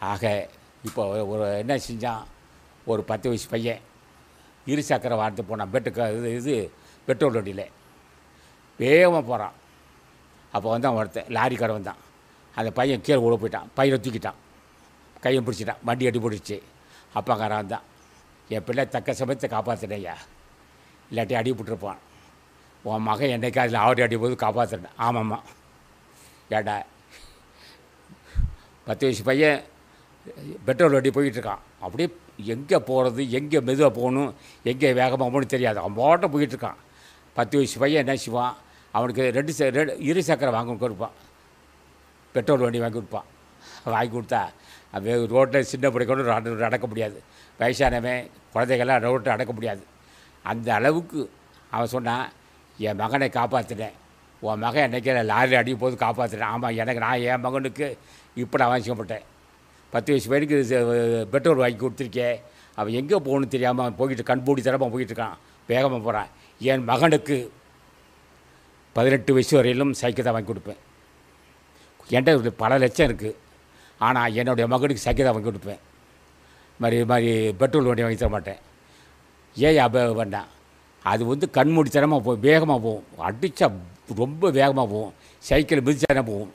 ஆக இப்போ ஒரு என்ன செஞ்சான்? ஒரு பத்து வயசு பையன். இரு சக்கர வார்த்தை போனான். பெட்டுக்கு இது இது பெட்ரோல் வண்டியில். வேகமாக போகிறான் அப்போ வந்து அவன் ஒருத்தன். லாரி கடை வந்தான். அந்த பையன் கீழே உள்ள போயிட்டான். பையனை தூக்கிட்டான். கையை பிடிச்சிட்டான். வண்டி அடி பிடிச்சி அப்பாக்காரன் வந்தான். என் பிள்ளை தக்க சமயத்தை காப்பாற்றினேயா இல்லாட்டி அடி போட்டிருப்பான். உன் மகன் என்னைக்கு அதில் ஆவடி அடி போது காப்பாற்றுறேன் ஆமாம்மா. ஏடா பத்து வயசு பையன் பெட்ரோல் வண்டி போயிட்டுருக்கான். அப்படியே எங்கே போகிறது எங்கே மெதுவாக போகணும் எங்கே வேகமாக போகணும்னு தெரியாது. அவன் பாட்ட போயிட்டுருக்கான். பத்து வயசு பையன் என்ன செய்வான்? அவனுக்கு ரெண்டு ச ரெண்டு இரு சக்கரை வாங்கி கொடுப்பான். பெட்ரோல் வண்டி வாங்கி கொடுப்பான். வாங்கி கொடுத்தா அவன் ரோட்டில் சின்ன பிடிக்கணும் அடக்க நடக்க முடியாது. வயசானவன் குழந்தைகள்லாம் ரோட்டில் நடக்க முடியாது. அந்த அளவுக்கு அவன் சொன்னான் என் மகனை காப்பாற்றினேன் உன் மகன் என்னைக்கு லாரி அடிக்கும் போது காப்பாற்றினேன் ஆமாம் எனக்கு நான் என் மகனுக்கு இப்போ நான் வாங்கிக்கப்பட்டேன் பத்து வயசு பையனுக்கு பெட்ரோல் வாங்கி கொடுத்துருக்கேன் அவன் எங்கே போகணும்னு தெரியாமல் அவன் போய்கிட்டு கண்பூடி தரமாக போய்கிட்டு இருக்கான். வேகமாக போகிறான் என் மகனுக்கு பதினெட்டு வயசு வரையிலும் சைக்கிள் தான் வாங்கி கொடுப்பேன். என்கிட்ட பல லட்சம் இருக்குது ஆனால் என்னுடைய மகனுக்கு சைக்கிள் தான் வாங்கி கொடுப்பேன். மாதிரி மாதிரி பெட்ரோல் வண்டி வாங்கி தர மாட்டேன். ஏன் அப்போ வேண்டாம். அது வந்து கண்மூடித்தனமாக போகும் வேகமாக போகும். அடித்தா ரொம்ப வேகமாக போகும். சைக்கிள் மிதிச்சானே போகும்.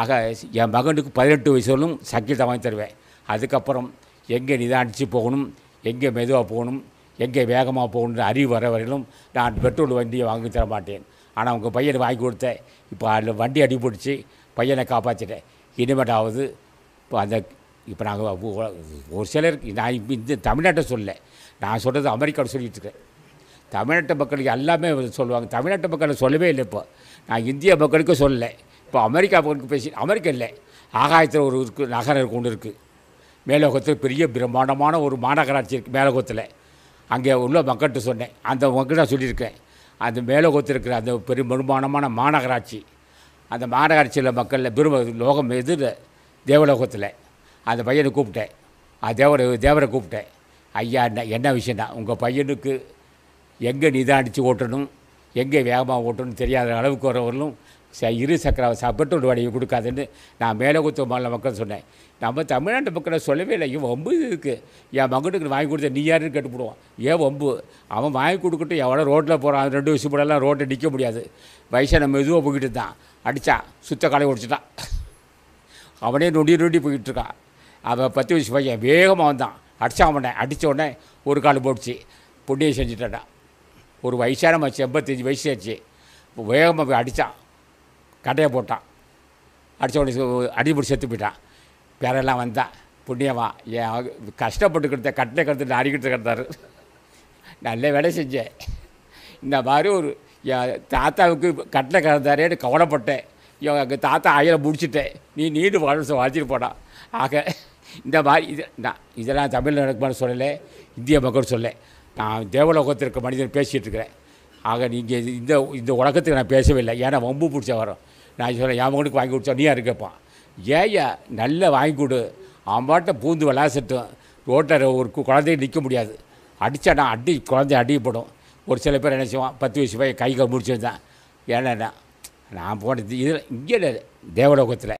ஆக என் மகனுக்கு பதினெட்டு வயசுலும் சைக்கிள் தான் வாங்கி தருவேன். அதுக்கப்புறம் எங்கே நிதானித்து போகணும் எங்கே மெதுவாக போகணும் எங்கே வேகமாக போகணுன்ற அறிவு வர வரையிலும் நான் பெட்ரோல் வண்டியை வாங்கி தர மாட்டேன். ஆனால் உங்கள் பையனை வாங்கி கொடுத்தேன். இப்போ அதில் வண்டி அடிபிடிச்சி பையனை காப்பாற்றிட்டேன் இனிமேட்டாவது இப்போ அந்த இப்போ நாங்கள் ஒரு சிலருக்கு நான் இப்போ இந்த தமிழ்நாட்டை சொல்ல நான் சொல்கிறது அமெரிக்காவில் சொல்லிட்டு இருக்கேன். தமிழ்நாட்டு மக்களுக்கு எல்லாமே சொல்லுவாங்க. தமிழ்நாட்டு மக்களை சொல்லவே இல்லை இப்போ. நான் இந்திய மக்களுக்கும் சொல்லலை. இப்போ அமெரிக்கா பக்கம் பேசி அமெரிக்கா இல்லை. ஆகாயத்தில் ஒரு இருக்குது நகரம் கொண்டு இருக்குது மேலோகத்தில் பெரிய பிரம்மாண்டமான ஒரு மாநகராட்சி இருக்குது மேலோகத்தில். அங்கே உள்ள மக்கள்கிட்ட சொன்னேன். அந்த மக்கள் நான் சொல்லியிருக்கேன். அந்த மேலோகத்தில் இருக்கிற அந்த பெரிய பிரம்மாண்டமான மாநகராட்சி அந்த மாநகராட்சியில் மக்களில் பெரும் லோகம் எது தேவலோகத்தில். அந்த பையனை கூப்பிட்டேன். அந்த தேவரை தேவரை கூப்பிட்டேன். ஐயா என்ன என்ன விஷயம்னா உங்கள் பையனுக்கு எங்கே நிதானித்து ஓட்டணும் எங்கே வேகமாக ஓட்டணும் தெரியாத அளவுக்கு வரவர்களும் இரு சக்கர சாப்பிட்டு ஒரு வண்டியை கொடுக்காதுன்னு நான் மேலகுத்த மாநில மக்கள் சொன்னேன். நம்ம தமிழ்நாட்டு மக்களை சொல்லவே இல்லை. இவன் வம்பு இருக்குது என் மகனுக்கு வாங்கி கொடுத்த நீ யாருன்னு கேட்டுப்படுவான் ஏன் வம்பு அவன் வாங்கி கொடுக்கட்டும் எவ்வளோ ரோட்டில் போகிறான் ரெண்டு வயசு போடலாம் ரோட்டில் நிற்க முடியாது. வயசான மெதுவாக போய்கிட்டு இருந்தான். அடித்தான் சுத்த காலை ஒடிச்சிட்டான். அவனே நொண்டி நொண்டி போய்கிட்டு இருக்கான். அவன் பத்து வயசு பையன் வேகமாக வந்தான். அடித்தான் அவனை அடித்த உடனே ஒரு கால் போட்டுச்சு. புண்ணியம் செஞ்சுட்டான்டா ஒரு வயசான மச்சு எண்பத்தஞ்சு வயசு ஆச்சு. வேகமாக போய் அடித்தான் கட்டையை போட்டான். அடித்த உடனே அடிபடி செத்து போயிட்டான். பேரெல்லாம் வந்தான் புண்ணியமா என் கஷ்டப்பட்டு கொடுத்த கட்டை கருத்து அடிக்கிட்டு கிடந்தாரு நல்ல வேலை செஞ்சேன் இந்த மாதிரி ஒரு என் தாத்தாவுக்கு கட்டில் கிடந்தாரேன்னு கவலைப்பட்டேன். எங்கள் தாத்தா ஆயிர முடிச்சுட்டேன். நீ நீண்டு வாழ்ந்து வாழ்த்திட்டு போடா. ஆக இந்த மாதிரி இது நான் இதெல்லாம் தமிழ் நடக்குமான்னு சொல்லலை இந்திய மக்கள் சொல்ல. நான் தேவலோகத்தில் இருக்க மனிதன் பேசிகிட்டு இருக்கிறேன். ஆக நீங்கள் இந்த இந்த உலகத்துக்கு நான் பேசவே இல்லை. ஏன்னா வம்பு பிடிச்ச வரும். நான் சொல்ல என் மகனுக்கு வாங்கி கொடுத்தா நீயா யாரு ஏயா நல்ல வாங்கி கொடு. அவன் பாட்டை பூந்து விளாசட்டும். ரோட்டில் ஒரு கு- குழந்தைய நிற்க முடியாது. அடித்தா நான் அடி குழந்தை அடிப்படும் ஒரு சில பேர் என்ன செய்வான் பத்து வயசு போய் கை கால் தான் ஏன்னா நான் போனது இதில் இங்கே தேவலோகத்தில்.